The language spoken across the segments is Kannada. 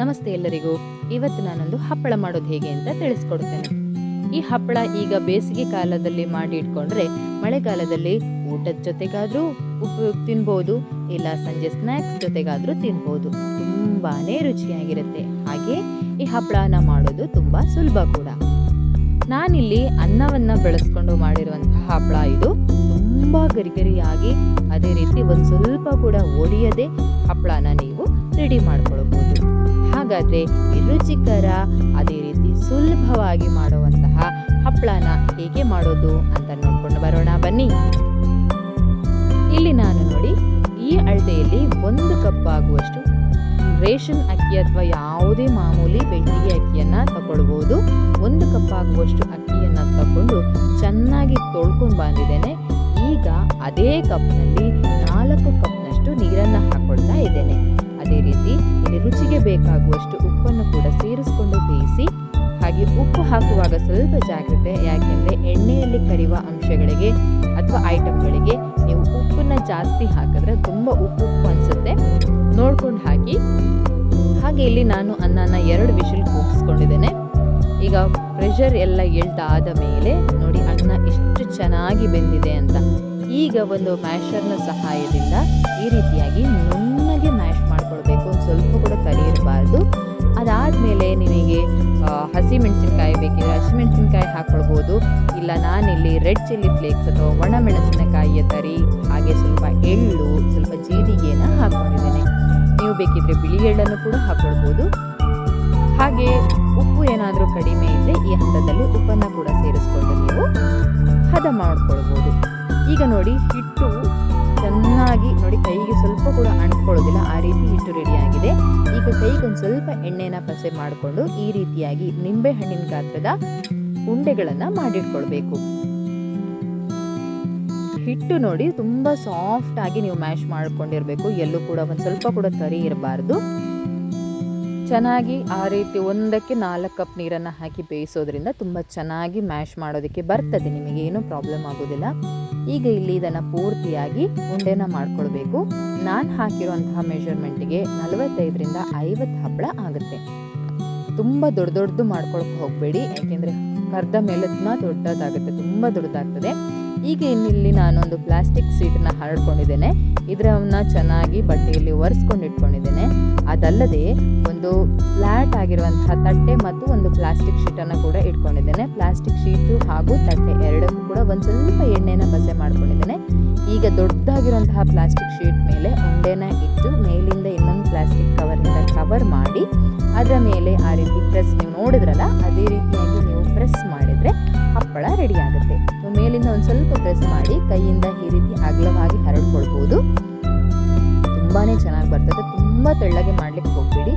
ನಮಸ್ತೆ ಎಲ್ಲರಿಗೂ. ಇವತ್ತು ನಾನೊಂದು ಹಪ್ಪಳ ಮಾಡೋದು ಹೇಗೆ ಅಂತ ತಿಳಿಸ್ಕೊಡ್ತೇನೆ. ಈ ಹಪ್ಪಳ ಈಗ ಬೇಸಿಗೆ ಕಾಲದಲ್ಲಿ ಮಾಡಿ ಇಟ್ಕೊಂಡ್ರೆ ಮಳೆಗಾಲದಲ್ಲಿ ಊಟದ ಜೊತೆಗಾದ್ರೂ ಉಪಯೋಗ ತಿನ್ಬೋದು, ಇಲ್ಲ ಸಂಜೆ ಸ್ನ್ಯಾಕ್ಸ್ ಜೊತೆಗಾದ್ರೂ ತಿನ್ಬೋದು. ತುಂಬಾನೇ ರುಚಿಯಾಗಿರುತ್ತೆ. ಹಾಗೆ ಈ ಹಪ್ಪಳನ ಮಾಡೋದು ತುಂಬಾ ಸುಲಭ ಕೂಡ. ನಾನಿಲ್ಲಿ ಅನ್ನವನ್ನ ಬೆಳೆಸ್ಕೊಂಡು ಮಾಡಿರುವಂತಹ ಹಪ್ಪಳ ಇದು. ತುಂಬಾ ಗರಿಗರಿಯಾಗಿ ಅದೇ ರೀತಿ ಒಂದು ಸ್ವಲ್ಪ ಕೂಡ ಒಡೆಯದೆ ಹಪ್ಪಳನ ನೀವು ರೆಡಿ ಮಾಡ್ಕೊಳ್ಬೋದು. ಹಾಗಾದ್ರೆ ರುಚಿಕರ, ಅದೇ ರೀತಿ ಸುಲಭವಾಗಿ ಮಾಡುವಂತಹ ಹಪ್ಪಳನ ಹೇಗೆ ಮಾಡೋದು ಅಂತ ನೋಡ್ಕೊಂಡು ಬರೋಣ. ಬನ್ನಿ. ಇಲ್ಲಿ ನಾನು ನೋಡಿ, ಈ ಅಳತೆಯಲ್ಲಿ ಒಂದು ಕಪ್ ಆಗುವಷ್ಟು ರೇಷನ್ ಅಕ್ಕಿ ಅಥವಾ ಯಾವುದೇ ಮಾಮೂಲಿ ಬೆಳ್ಳಿಗೆ ಅಕ್ಕಿಯನ್ನ ತಗೊಳ್ಬಹುದು ಒಂದು ಕಪ್ ಆಗುವಷ್ಟು ಅಕ್ಕಿಯನ್ನ ತಕೊಂಡು ಚೆನ್ನಾಗಿ ತೊಳ್ಕೊಂಡು ಬಂದಿದ್ದೇನೆ. ಈಗ ಅದೇ ಕಪ್ನಲ್ಲಿ ನಾಲ್ಕು ಕಪ್ನಷ್ಟು ನೀರನ್ನ ಹಾಕೊಳ್ತಾ ಇದ್ದೇನೆ. ಅದೇ ರೀತಿ ಇಲ್ಲಿ ರುಚಿಗೆ ಬೇಕಾಗುವಷ್ಟು ಉಪ್ಪನ್ನು ಕೂಡ ಸೇರಿಸಿಕೊಂಡು ಬೇಯಿಸಿ, ಹಾಗೆ ಉಪ್ಪು ಹಾಕುವಾಗ ಸ್ವಲ್ಪ ಜಾಗ್ರತೆ, ಯಾಕೆಂದರೆ ಎಣ್ಣೆಯಲ್ಲಿ ಕರಿಯುವ ಅಂಶಗಳಿಗೆ ಅಥವಾ ಐಟಮ್ಗಳಿಗೆ ನೀವು ಉಪ್ಪನ್ನು ಜಾಸ್ತಿ ಹಾಕಿದ್ರೆ ತುಂಬ ಉಪ್ಪು ಉಪ್ಪು ಅನಿಸುತ್ತೆ. ನೋಡ್ಕೊಂಡು ಹಾಕಿ. ಹಾಗೆ ಇಲ್ಲಿ ನಾನು ಅನ್ನನ ಎರಡು ವಿಷಲ್ ಕೂಗಿಸ್ಕೊಂಡಿದ್ದೇನೆ. ಈಗ ಪ್ರೆಷರ್ ಎಲ್ಲ ಎಳ್ದಾದ ಮೇಲೆ ನೋಡಿ ಅನ್ನ ಎಷ್ಟು ಚೆನ್ನಾಗಿ ಬೆಂದಿದೆ ಅಂತ. ಈಗ ಒಂದು ಮ್ಯಾಷರ್ನ ಸಹಾಯದಿಂದ ಈ ರೀತಿಯಾಗಿ ಅದಾದಮೇಲೆ ನಿಮಗೆ ಹಸಿ ಹಸಿಮೆಣಸಿನ್ಕಾಯಿ ಬೇಕಿದ್ರೆ ಹಸಿಮೆಣಸಿನ್ಕಾಯಿ ಹಾಕ್ಕೊಳ್ಬೋದು ಇಲ್ಲ, ನಾನಿಲ್ಲಿ ರೆಡ್ ಚಿಲ್ಲಿ ಫ್ಲೇಕ್ಸ್ ಅಥವಾ ಒಣ ಮೆಣಸಿನಕಾಯಿಯ ತರಿ, ಹಾಗೆ ಸ್ವಲ್ಪ ಎಳ್ಳು, ಸ್ವಲ್ಪ ಜೀರಿಗೆಯನ್ನು ಹಾಕ್ಕೊಂಡಿದ್ದೇನೆ ನೀವು ಬೇಕಿದ್ರೆ ಬಿಳಿ ಎಳ್ಳನ್ನು ಕೂಡ ಹಾಕ್ಕೊಳ್ಬೋದು ಹಾಗೆ ಉಪ್ಪು ಏನಾದರೂ ಕಡಿಮೆ ಇದ್ದರೆ ಈ ಹಂತದಲ್ಲಿ ಉಪ್ಪನ್ನು ಕೂಡ ಸೇರಿಸ್ಕೊಂಡು ನೀವು ಹದ ಮಾಡಿಕೊಳ್ಬೋದು. ಈಗ ನೋಡಿ, ಹಿಟ್ಟು ಚೆನ್ನಾಗಿ ನೋಡಿ ಕೈಗೆ ಸ್ವಲ್ಪ ಕೂಡ ಅಂಟ್ಕೊಳ್ಳೋದಿಲ್ಲ. ಆ ರೀತಿ ಹಿಟ್ಟು ರೆಡಿ ಆಗಿದೆ. ಈಗ ಕೈಗೆ ಒಂದು ಸ್ವಲ್ಪ ಎಣ್ಣೆನ ಪಸೆ ಮಾಡಿಕೊಂಡು ಈ ರೀತಿಯಾಗಿ ನಿಂಬೆ ಹಣ್ಣಿನ ಗಾತ್ರದ ಉಂಡೆಗಳನ್ನು ಮಾಡಿಟ್ಕೊಳ್ಬೇಕು. ಹಿಟ್ಟು ನೋಡಿ ತುಂಬಾ ಸಾಫ್ಟ್ ಆಗಿ ನೀವು ಮ್ಯಾಶ್ ಮಾಡ್ಕೊಂಡಿರಬೇಕು. ಎಲ್ಲೂ ಕೂಡ ಒಂದು ಸ್ವಲ್ಪ ಕೂಡ ತರಿ ಇರಬಾರ್ದು. ಚೆನ್ನಾಗಿ ಆ ರೀತಿ ಒಂದಕ್ಕೆ ನಾಲ್ಕು ಕಪ್ ನೀರನ್ನು ಹಾಕಿ ಬೇಯಿಸೋದ್ರಿಂದ ತುಂಬ ಚೆನ್ನಾಗಿ ಮ್ಯಾಶ್ ಮಾಡೋದಕ್ಕೆ ಬರ್ತದೆ, ನಿಮಗೆ ಏನೂ ಪ್ರಾಬ್ಲಮ್ ಆಗೋದಿಲ್ಲ. ಈಗ ಇಲ್ಲಿ ಇದನ್ನು ಪೂರ್ತಿಯಾಗಿ ಉಂಡೆನ ಮಾಡ್ಕೊಳ್ಬೇಕು. ನಾನು ಹಾಕಿರುವಂತಹ ಮೆಷರ್ಮೆಂಟಿಗೆ ನಲವತ್ತೈದರಿಂದ ಐವತ್ತು ಹಪ್ಪಳ ಆಗುತ್ತೆ. ತುಂಬ ದೊಡ್ಡ ದೊಡ್ಡದು ಮಾಡ್ಕೊಳಕ್ಕೆ ಹೋಗಬೇಡಿ, ಯಾಕೆಂದರೆ ಕರ್ದ ಮೇಲದನ್ನ ದೊಡ್ಡದಾಗುತ್ತೆ, ತುಂಬ ದೊಡ್ಡದಾಗ್ತದೆ. ಈಗ ಇನ್ನಿಲ್ಲಿ ನಾನೊಂದು ಪ್ಲಾಸ್ಟಿಕ್ ಸೀಟನ್ನ ಹರಡ್ಕೊಂಡಿದ್ದೇನೆ. ಇದರನ್ನ ಚೆನ್ನಾಗಿ ಬಟ್ಟೆಯಲ್ಲಿ ಒರೆಸ್ಕೊಂಡು ಇಟ್ಕೊಂಡಿದ್ದೇನೆ ಅದಲ್ಲದೆ ಒಂದು ಫ್ಲ್ಯಾಟ್ ಆಗಿರುವಂತಹ ತಟ್ಟೆ ಮತ್ತು ಒಂದು ಪ್ಲಾಸ್ಟಿಕ್ ಶೀಟನ್ನು ಕೂಡ ಇಟ್ಕೊಂಡಿದ್ದೇನೆ. ಪ್ಲಾಸ್ಟಿಕ್ ಶೀಟು ಹಾಗೂ ತಟ್ಟೆ ಎರಡಕ್ಕೂ ಕೂಡ ಒಂದು ಸ್ವಲ್ಪ ಎಣ್ಣೆನ ಬಸೆ ಮಾಡ್ಕೊಂಡಿದ್ದೇನೆ. ಈಗ ದೊಡ್ಡದಾಗಿರುವಂತಹ ಪ್ಲಾಸ್ಟಿಕ್ ಶೀಟ್ ಮೇಲೆ ಉಂಡೆನ ಇಟ್ಟು ಮೇಲಿಂದ ಇನ್ನೊಂದು ಪ್ಲಾಸ್ಟಿಕ್ ಕವರಿಂದ ಕವರ್ ಮಾಡಿ ಅದರ ಮೇಲೆ ಆ ರೀತಿ ಪ್ರೆಸ್ ನೀವು ನೋಡಿದ್ರಲ್ಲ, ಅದೇ ರೀತಿಯಾಗಿ ನೀವು ಪ್ರೆಸ್ ಮಾಡಿದ್ರೆ ಹಪ್ಪಳ ರೆಡಿ ಆಗುತ್ತೆ ಮೇಲಿಂದ ಒಂದು ಸ್ವಲ್ಪ ಪ್ರೆಸ್ ಮಾಡಿ ಕೈಯಿಂದ ಈ ರೀತಿ ಅಗಲವಾಗಿ ಹರಡ್ಕೊಳ್ಬೋದು. ತುಂಬಾನೇ ಚೆನ್ನಾಗಿ ಬರ್ತದೆ, ತುಂಬ ತೆಳ್ಳಗೆ ಮಾಡ್ಲಿಕ್ಕೆ ಹೋಗ್ಬೇಡಿ.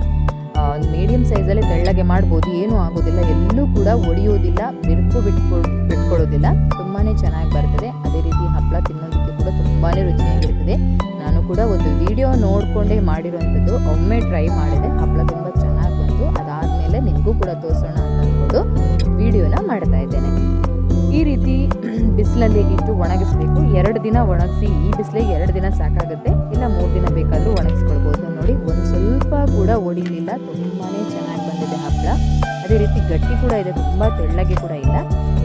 ಒಂದು ಮೀಡಿಯಂ ಸೈಜಲ್ಲಿ ತೆಳ್ಳಗೆ ಮಾಡ್ಬೋದು, ಏನೂ ಆಗೋದಿಲ್ಲ, ಎಲ್ಲೂ ಕೂಡ ಒಡೆಯೋದಿಲ್ಲ, ಬಿರುಕು ಬಿಟ್ಕೊ, ಬಿಟ್ಕೊಳ್ಳೋದಿಲ್ಲ ತುಂಬಾ ಚೆನ್ನಾಗಿ ಬರ್ತದೆ. ಅದೇ ರೀತಿ ಹಪ್ಪಳ ತಿನ್ನೋದಕ್ಕೆ ಕೂಡ ತುಂಬಾ ರುಚಿಯಾಗಿರ್ತದೆ. ನಾನು ಕೂಡ ಒಂದು ವಿಡಿಯೋ ನೋಡಿಕೊಂಡೇ ಮಾಡಿರೋಂಥದ್ದು, ಒಮ್ಮೆ ಟ್ರೈ ಮಾಡಿದೆ ಹಪ್ಪಳ ತುಂಬ ಚೆನ್ನಾಗಿ ಬಂತು. ಅದಾದಮೇಲೆ ನಿಮಗೂ ಕೂಡ ತೋರಿಸೋಣ ಅಂತ ವಿಡಿಯೋನ ಮಾಡ್ತಾ ಇದ್ದೇನೆ. ಈ ರೀತಿ, ಬಿಸಿಲಲ್ಲಿ ಇಟ್ಟು ಒಣಗಿಸ್ಬೇಕು ಎರಡು ದಿನ ಒಣಗಿಸಿ, ಈ ಬಿಸಿಲಿಗೆ ಎರಡು ದಿನ ಸಾಕಾಗುತ್ತೆ. ಇಲ್ಲ ಮೂರು ದಿನ ಬೇಕಾದರೂ ಒಣಗಿಸ್ಕೊಳ್ಬೋದು ನೋಡಿ. ಒಂದು ಸ್ವಲ್ಪ ಕೂಡ ಒಡಿಲಿಲ್ಲ ತುಂಬಾ ಚೆನ್ನಾಗಿ ಬಂದಿದೆ ಹಪ್ಪಳ. ಅದೇ ರೀತಿ ಗಟ್ಟಿ ಕೂಡ ಇದೆ. ತುಂಬ ತೆಳ್ಳಗೆ ಕೂಡ ಇಲ್ಲ.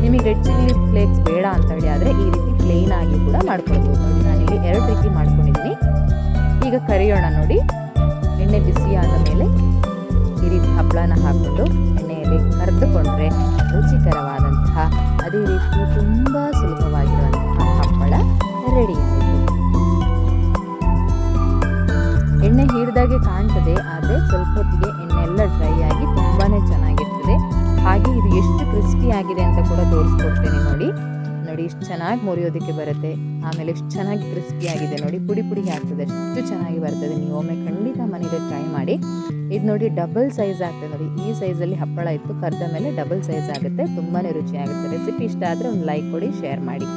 ನಿಮಗೆ ರೆಡ್ ಚಿಲ್ಲಿ ಫ್ಲೇಕ್ಸ್ ಬೇಡ ಅಂತ ಹೇಳಿ ಆದರೆ ಈ ರೀತಿ ಪ್ಲೇನ್ ಆಗಿ ಕೂಡ ಮಾಡ್ಕೊಳ್ಬೋದು ನೋಡಿ. ನಾನಿಲ್ಲಿ ಎರಡು ರೀತಿ ಮಾಡ್ಕೊಂಡಿದ್ದೀನಿ. ಈಗ ಕರಿಯೋಣ ನೋಡಿ. ಎಣ್ಣೆ ಬಿಸಿ ಆದ ಮೇಲೆ ಈ ರೀತಿ ಹಪ್ಪಳನ ಹಾಕ್ಕೊಂಡು ಎಣ್ಣೆಯಲ್ಲಿ ಕರೆದುಕೊಂಡ್ರೆ ರುಚಿಕರವಾದಂತಹ, ಅದೇ ರೀತಿ ಹಿಡಿದಾಗೆ ಕಾಣ್ತದೆ, ಆದರೆ ಸ್ವಲ್ಪ ಹೊತ್ತಿಗೆ ಎಣ್ಣೆ ಎಲ್ಲ ಡ್ರೈ ಆಗಿ ತುಂಬಾ ಚೆನ್ನಾಗಿರ್ತದೆ. ಹಾಗೆ ಇದು ಎಷ್ಟು ಕ್ರಿಸ್ಪಿ ಆಗಿದೆ ಅಂತ ಕೂಡ ತೋರಿಸ್ಕೊಡ್ತೇನೆ ನೋಡಿ. ನೋಡಿ ಇಷ್ಟು ಚೆನ್ನಾಗಿ ಮುರಿಯೋದಕ್ಕೆ ಬರುತ್ತೆ. ಆಮೇಲೆ ಎಷ್ಟು ಚೆನ್ನಾಗಿ ಕ್ರಿಸ್ಪಿ ಆಗಿದೆ ನೋಡಿ. ಪುಡಿ ಪುಡಿ ಆಗ್ತದೆ. ಅಷ್ಟು ಚೆನ್ನಾಗಿ ಬರ್ತದೆ. ನೀವು ಒಮ್ಮೆ ಖಂಡಿತ ಮನೇಲಿ ಟ್ರೈ ಮಾಡಿ. ಇದು ನೋಡಿ ಡಬಲ್ ಸೈಜ್ ಆಗ್ತದೆ ನೋಡಿ. ಈ ಸೈಜಲ್ಲಿ ಹಪ್ಪಳ ಇತ್ತು. ಕರೆದ ಮೇಲೆ ಡಬಲ್ ಸೈಜ್ ಆಗುತ್ತೆ. ತುಂಬಾ ರುಚಿಯಾಗುತ್ತೆ. ರೆಸಿಪಿ ಇಷ್ಟ ಆದರೆ ಒಂದು ಲೈಕ್ ಕೊಡಿ ಶೇರ್ ಮಾಡಿ.